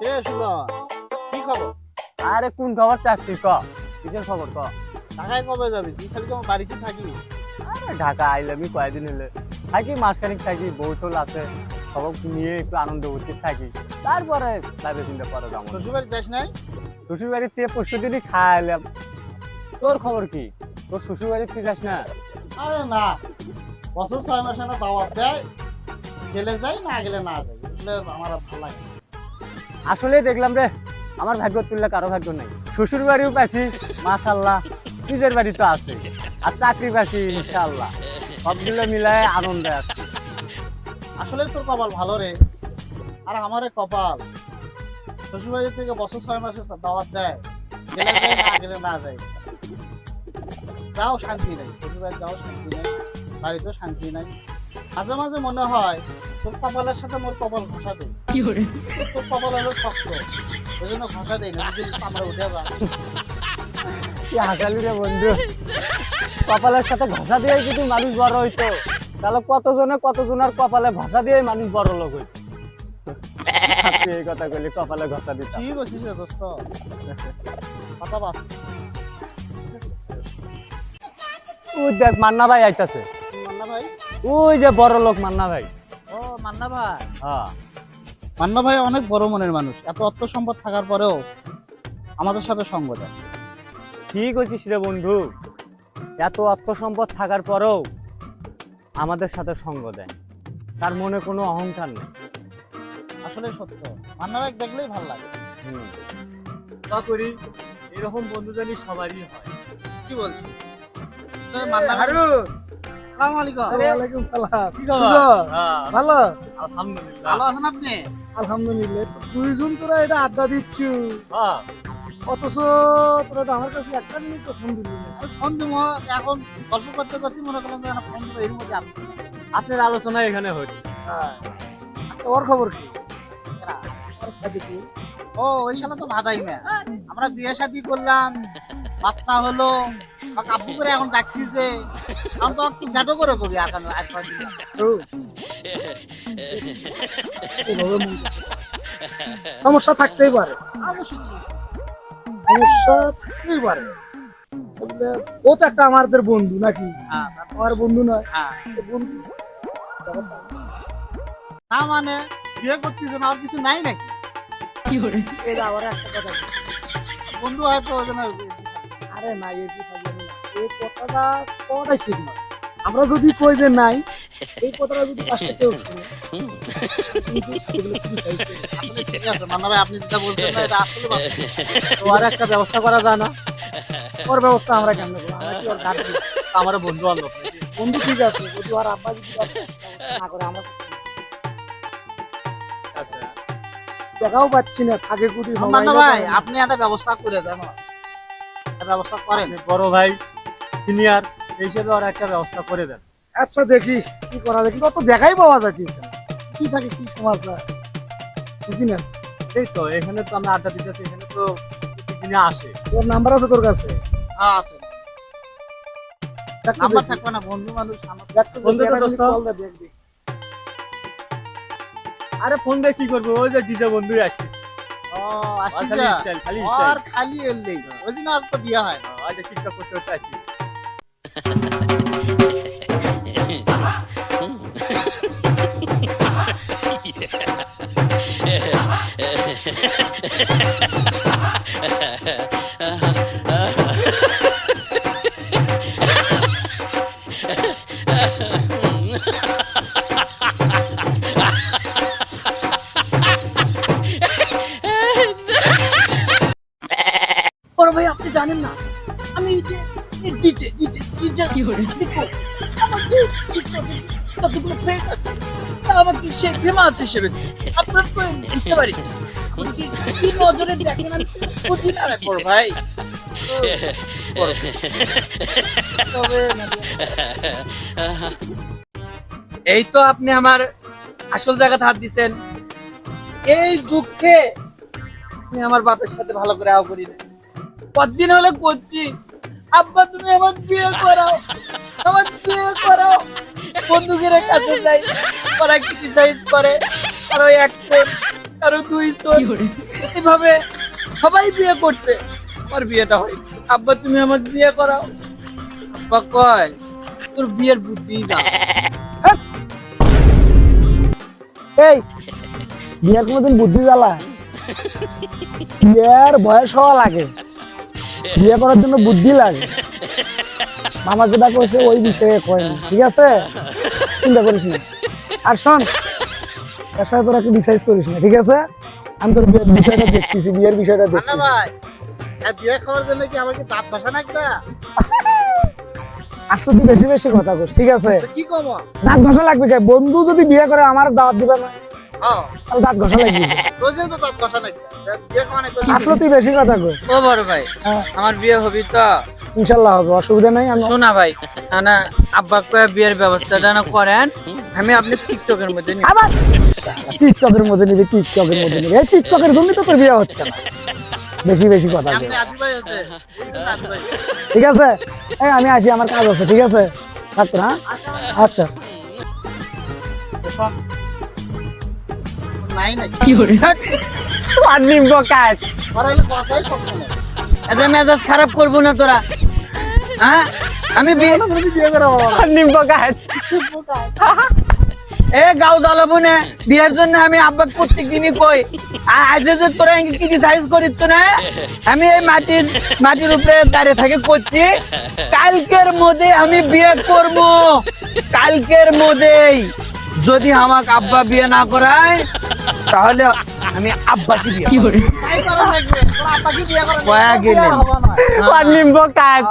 কি খবর? আরে কোন খবর চাচ্ছি ক? কিসের খবর ক? ঢাকায় কবে যাবি? তুই খালি কেমন বাড়িতে থাকি আরে ঢাকা আইলামই কয়েকদিন হলে থাকি মাসখানিক থাকি বউটল আছে। সব নিয়ে একটু আনন্দ করতে থাকি। তারপরে লাইভে চিন্তা পরে যাব। শ্বশুর বাড়ি যাস নাই? শ্বশুর বাড়িতে পরশু দিনই খাইলাম তোর খবর কি? তোর শ্বশুর বাড়িতে তুই যাস না? আরে না। বছর ছয় মাসে না দাওয়াত দেয়। গেলে যাই না গেলে না যাই। আমার ভালো লাগে। আসলে দেখলাম রে, আমার ভাগ্য তুললে কারও ভাগ্য নাই। শ্বশুর বাড়িও পাইছি মাশাল্লাহ নিজের বাড়ি তো আছে, আর চাকরি পাইছি ইনশাল্লাহ সবগুলো মিলায় আনন্দে আছে। আসলে তোর কপাল ভালো রে, আর আমারে কপাল। শ্বশুর বাড়ি থেকে বছর ছয় মাসে দাওয়াত দেয়, গেলে যাই না যাই যাও শান্তি নেই, শ্বশুর বাড়ি যাও শান্তি নেই, বাড়িতেও শান্তি নাই। মাঝে মাঝে মনে হয় তোর কপালের সাথে মোর কপাল ঘষা দেয় তোর কপাল হলো শক্ত। ওই জন্য ঘষা দেয় না যদি আমরা উঠে যা কি হাসালি রে বন্ধু? কপালের সাথে ঘষা দিয়ে যদি মানুষ বড় হইতো তাহলে কতজনে কতজনের কপালে ঘষা দিয়ে মানুষ বড় লোক হইতো? তুই এই কথা কইলি কপালে ঘষা দিতাম। কি বলছিস রে দোস্ত? কথা বাস ওই দেখ মান্না ভাই আইতাছে। মান্না ভাই? ওই যে বড় লোক মান্না ভাই। ও মান্না ভাই? হ্যাঁ। মান্না ভাই অনেক বড় মনের মানুষ। এত অর্থ সম্পদ থাকার পরেও আমাদের সাথে সঙ্গ দেয়। ঠিক হয়েছিস রে বন্ধু। এত অর্থ সম্পদ থাকার পরেও আমাদের সাথে সঙ্গ দেয়। তার মনে কোনো অহংকার নেই। আসলে সত্য। মান্না ভাই দেখলেই ভালো লাগে। হুম। তা করি এরকম বন্ধু জানি সবারই হয়। কি বলছিস? মান্না আসসালামু আলাইকুম। সালাম? হ্যাঁ, ভালো? আলহামদুলিল্লাহ। ভালো আছেন আপনি? আলহামদুলিল্লাহ। দুইজন তোরা এটা আড্ডা দিচ্ছ। হ্যাঁ, অথচ তোরা তো আমার কাছে একটা মিনিট ফোন দিলি না। ফোন দিব এখন গল্প করতে করতে মনে করলাম যে ফোন দিব এর মধ্যে আপনার আলোচনা এখানে হচ্ছে। আচ্ছা, ওর খবর কি? ও ওই সালে তো ভাদাই না আমরা বিয়ে শাদি করলাম বাচ্চা হলো। কাপু করে এখন ডাকতেছে আমি তো করে করি এখন। সমস্যা থাকতেই পারে। সমস্যা থাকতেই পারে। ও তো একটা আমাদের বন্ধু নাকি? হ্যাঁ। আমার বন্ধু নয়। হ্যাঁ। বন্ধু। না মানে বিয়ে করতেছে না আর কিছু নাই নাকি? এটা আবার একটা কথা। বন্ধু হয়তো আরে না এই না এই কথাটা কোনটাই ঠিক নয়। আমরা যদি কই যে নাই এই কথাটা যদি পাশে কেউ শুনে মান্না ভাই আপনি যেটা বলছেন না এটা আসলে। তো আর একটা ব্যবস্থা করা যায় না। ওর ব্যবস্থা আমরা কেমন করব আমরা কি ওর আমার বন্ধু বন্ধু ঠিক আছে যদি ওর আব্বা যদি না করে আমরা দেখাও পাচ্ছি না থাকে কুটি মান্না ভাই আপনি একটা ব্যবস্থা করে দেন। ব্যবস্থা করেন। বড় ভাই সিনিয়র হিসেবে আর একটা ব্যবস্থা করে দেন। আচ্ছা দেখি কি করা যায়। কিন্তু অত দেখাই পাওয়া যাইতেছে কি থাকে কি সমস্যা? বুঝি না এই তো এখানে তো আমরা আড্ডা দিতেছি এখানে তো আসে। তোর নাম্বার আছে তোর কাছে? হ্যাঁ আছে। নাম্বার থাকবে না বন্ধু মানুষ আমার বন্ধু তো দোস্ত। আরে ফোন দিয়ে কি করব? ওই যে ডিজে বন্ধুই আসতেছে ও আর খালি স্টাইল খালি আর খালি এলেই। ওই জন্য আর তো বিয়ে হয় না। আজ টিকটক করতে করতে বড় ভাই আপনি জানেন না আমি এই যে ডিজে ডিজে ডিজে কি হলো কতগুলো ফ্রেন্ড আছে তা আমাকে সে ফেমাস হিসেবে আপনার তো বুঝতে পারছি কি নজরে দেখেন আমি বুঝি না বড় ভাই এই তো আপনি আমার আসল জায়গাতে হাত দিছেন। এই দুঃখে। আমি আমার বাপের সাথে ভালো করে আও করি না কতদিন হলে করছি? আব্বা তুমি আমার বিয়ে করাও। আমার বিয়ে করাও। বন্ধুদের কাছে যাই ওরা ক্রিটিসাইজ করে। আর ওই অ্যাকশন কারও দুই চোখ এভাবে সবাই বিয়ে করছে। আমার বিয়েটা হয়। আব্বা তুমি আমার বিয়ে করাও। আব্বা কয় তোর বিয়ের বুদ্ধি দাও এই বিয়ের কোনোদিন বুদ্ধি জ্বালা। বিয়ের বয়স হওয়া লাগে। বিয়ে করার জন্য বুদ্ধি লাগে। মামা যেটা করেছে ওই বিষয়ে কয় না ঠিক আছে? চিন্তা করিস না। আর শোন এর সাথে তোরা একটু ডিসাইড করিস না ঠিক আছে? আমি তোর বিয়ের বিষয়টা দেখতেছি বিয়ের বিষয়টা দেখতেছি। ভাই বিয়ে খাওয়ার জন্য কি আমার কি দাঁত ভাষা নাকবা আর তুই বেশি বেশি কথা কস ঠিক আছে? কি কম? দাঁত ঘষা লাগবে বন্ধু যদি বিয়ে করে আমার দাওয়াত দিবে না। দাঁত ঘষা লাগবে তো দাঁত নাকবা আসলে তুই বেশি কথা কস ও বড় ভাই হ্যাঁ। আমার বিয়ে হবি তো। ইনশাল্লাহ হবে অসুবিধা নাই আমি শোনা ভাই না আব্বা কয়ে বিয়ের ব্যবস্থাটা না করেন আমি আপনি টিকটকের মধ্যে আবার টিকটকের মধ্যে নিবি টিকটকের মধ্যে নিবি। এই টিকটকের জন্য তো তোর বিয়ে হচ্ছে না। বেশি বেশি কথা আপনি কই। ভাই হচ্ছে ঠিক আছে? এই আমি আসি আমার কাজ আছে ঠিক আছে? থাকতো না আচ্ছা। নাই আর নিম্ব কাজ এত মেজাজ খারাপ করব না তোরা। হ্যাঁ? আমি বিয়ে বিয়ে করে আর নিম্ব কাজ এ গাও দালাবো না। বিয়ের জন্য আমি আব্বা প্রত্যেক দিনই কই আর আজ যে তোরা ক্রিটিসাইজ করিস না আমি এই মাটির মাটির উপরে দাঁড়িয়ে থাকে করছি। কালকের মধ্যে আমি বিয়ে করব। কালকের মধ্যেই যদি আমাকে আব্বা বিয়ে না করায় তাহলে আমি আব্বাকে বিয়ে। তাই করা লাগবে। তোর আব্বাকে বিয়ে করে কয়া গেলেন। কাজ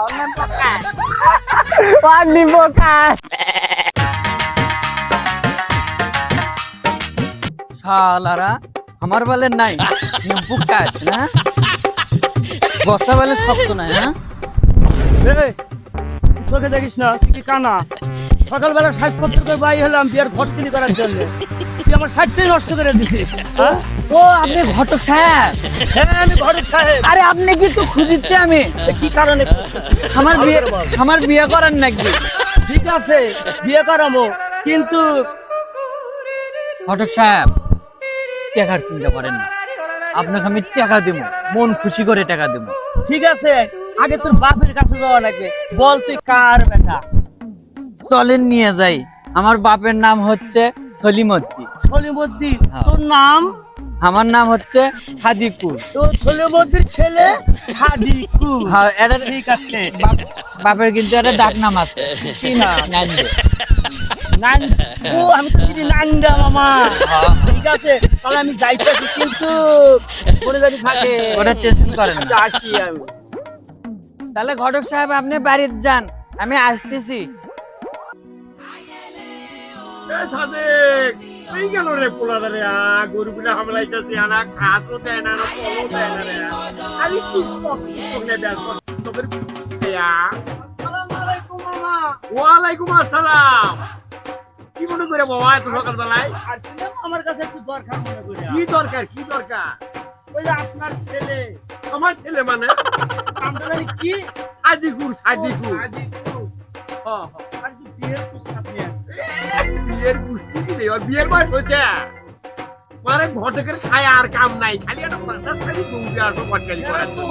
শালারা আমার বলে নাই নিম্বু কাজ না? বস্তা বলে শক্ত নাই হ্যাঁ? চোখে দেখিস না কি কানা? সকালবেলা সাজপত্র করে বাই হলাম বিয়ার ঘর করার জন্য। আমার সাজটাই নষ্ট করে দিছিস হ্যাঁ? ও আপনি ঘটক সাহেব। হ্যাঁ আমি ঘরের সাহেব। আরে আপনি কি তো খুঁজিচ্ছে আমি। কি কারণে আমার বিয়ে আমার বিয়ে করার নাকি? ঠিক আছে বিয়ে করাবো কিন্তু ঘটক সাহেব টাকার চিন্তা করেন না। আপনাকে আমি টাকা দেবো। মন খুশি করে টাকা দেবো। ঠিক আছে আগে তোর বাপের কাছে যাওয়া লাগবে। বল তুই কার বেটা? চলেন নিয়ে যাই। আমার বাপের নাম হচ্ছে সলিমদ্দি সলিমদ্দি হ্যাঁ। তোর নাম? আমার নাম হচ্ছে সাদিকুর তোর সলিমদ্দির ছেলে হ্যাঁ এটা ঠিক আছে। বাপের কিন্তু একটা ডাক নাম আছে। কি না? নান্দে। নান ও আমি তো নান্দা মামা হ্যাঁ। ঠিক আছে তাহলে আমি যাইতেছি কিন্তু থাকে। ওটা টেনশন করেন না। আসি আমি। তাহলে ঘটক সাহেব আপনি বাড়িতে যান। আমি আসতেছি। সাদেক এই গেল রে পোলাটা রে আ গরুগুলা হামলাইতেছে আনা খাতও দেয় না না কলও দেয় না রে। আরে কি পকনে দেয় তোদের আসসালামু আলাইকুম মামা ওয়ালাইকুম আসসালাম। কি মনে করে বাবা এত সকালবেলায়? আসছিলাম আমার কাছে একটু দরকার মনে করে। কি দরকার কি দরকার? ওই যে আপনার ছেলে। আমার ছেলে মানে? জানি কি? সাদিকুর। আর বিয়ের ওর বিয়ের বয়স হয়েছে। মানে ঘটকের খায় আর কাম নাই খালি একটা মাথা খালি ঘুমতে আসো ঘটকালি।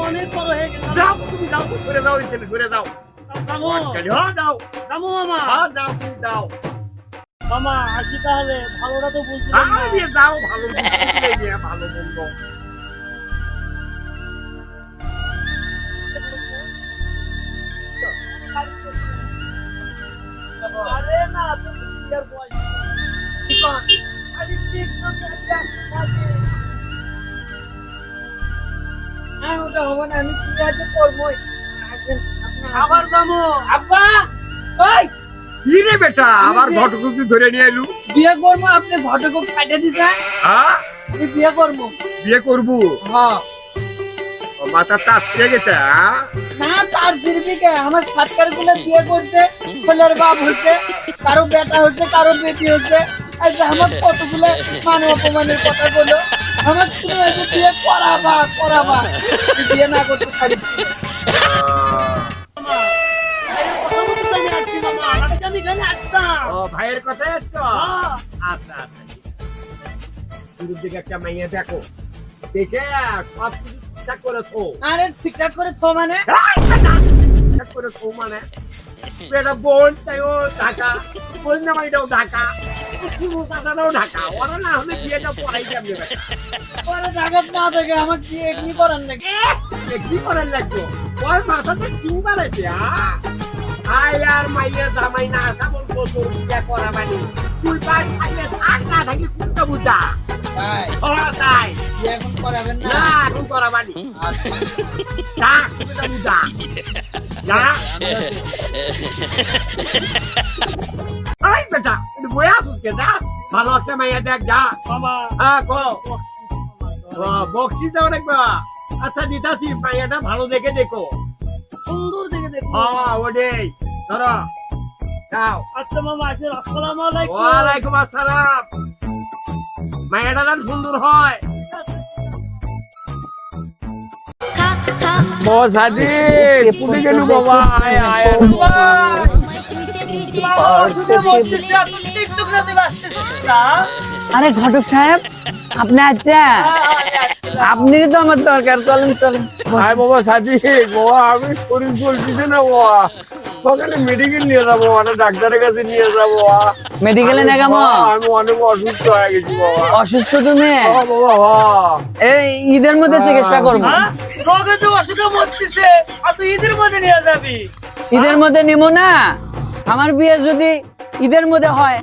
অনেক বড় হয়ে গেছে। যাও তুমি যাও ঘুরে যাও এখানে ঘুরে যাও। ঘটকালি হ্যাঁ যাও। দামু মামা। হ্যাঁ যাও তুমি যাও। মামা আসি তাহলে। ভালোটা তো হ্যাঁ যাও ভালো বুঝতে ভালো মন্দ আব্বা ওই। কি রে বেটা আবার ঘটকুকি ধরে নিয়ে এলু? বিয়ে করব আপনি ঘটক কাটে দিছে হ্যাঁ আমি বিয়ে করব। বিয়ে করব? হ্যাঁ। মাথা ছিঁড়ে গেছে না তার সিরবিকে আমার সাতকারগুলো বিয়ে করতে ছেলের বাপ হচ্ছে কারও বেটা হচ্ছে কারও বেটি হচ্ছে আর আমার কতগুলো মান অপমানের কথা বলো আমার শুনে বিয়ে করাবা করাবা বিয়ে না করতে পারি। ভাইয়ের কথা যাচ্ছ হ্যাঁ। আচ্ছা আচ্ছা শুরুর দিকে একটা মাইয়া দেখো। দেখে সব কিছু ঠিকঠাক করে থো। আরে ঠিকঠাক করে থো মানে? ঠিকঠাক করে থো মানে? এটা বোন তাইও ঢাকা। বোন জামাইটাও ঢাকা? শুরু দাদাটাও ঢাকা। ওরা না হলে বিয়েটা পড়াই যাবে না থেকে কি করার নাকি? কি করেন লাগতো ওর মাথাতে ঠিক বাড়াইছে আয় আর মাইয়া জামাই না আসা তোর বিয়ে করা মানে। তুই পাঁচ থাকলে থাক না থাকলে কুত্তা বুঝা। তাই? তাই। এখন করাবেন না? না এখন করা মানে। যা কুত্তা বুঝা। যা। আই বেটা তুই বয়ে আসুস কে যা। ভালো একটা মাইয়া দেখ যা। মামা হ্যাঁ কো। বকশি দাও দেখবা আচ্ছা দিতাছি মাইয়াটা ভালো দেখে দেখো। সুন্দর দেখে দেখো। হ্যাঁ ওটাই। ধরো। যাও আচ্ছা মামা আসেন আসসালামু আলাইকুম। ওয়ালাইকুম আসসালাম। মায়েরা দান সুন্দর হয়। বাবা সাদি পুটে গেল বাবা আয় আয় আরে ঘটক সাহেব আপনি আছেন? আপনি তো আমার দরকার চলেন চলেন আয় বাবা সাদি বাবা আমি শরীর চলতেছে না বাবা। সকালে মেডিকেল নিয়ে যাব মানে ডাক্তারের কাছে নিয়ে যাব মেডিকেলে না কেমন আমি অনেক অসুস্থ হয়ে গেছি বাবা। অসুস্থ তুমি? হ্যাঁ এই ঈদের মধ্যে চিকিৎসা করব। হ্যাঁ? তোকে তো অসুখে মরতেছে। আর তুই ঈদের মধ্যে নিয়ে যাবি। ঈদের মধ্যে নিব না? আমার বিয়ে যদি ঈদের মধ্যে হয়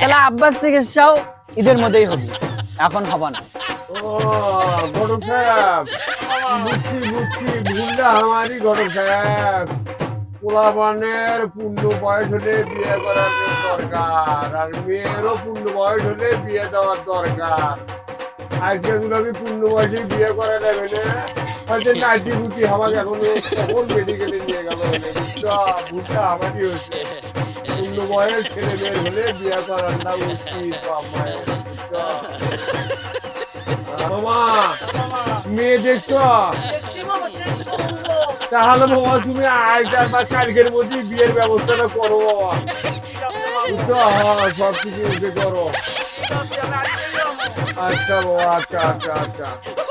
তাহলে আব্বাস চিকিৎসাও ঈদের মধ্যেই হবে। এখন হবে না। ও গরম সাহেব। বুঝছি বুঝছি। ভুলটা আমারই গরম সাহেব। পোলাপানের পূর্ণ বয়স হলে বিয়ে করার দরকার, আর মেয়েরও পূর্ণ বয়স হলে বিয়ে দেওয়ার দরকার। আজকে যদি আমি পূর্ণ বয়সে বিয়ে করা যাবে না হয়তো নাইটি বুটি আমাকে এখনও কখন মেডিকেলে নিয়ে গেল ভুলটা আমারই হয়েছে। পূর্ণ বয়স ছেলে মেয়ে হলে বিয়ে করাটা উচিত আমার বুঝছ? মামা মেয়ে দেখছ? তাহলে বাবা, তুমি আইটার বা কালকের মধ্যে বিয়ের ব্যবস্থাটা করো বাবা। হ্যাঁ সব কিছু করো। আচ্ছা বাবা আচ্ছা আচ্ছা আচ্ছা।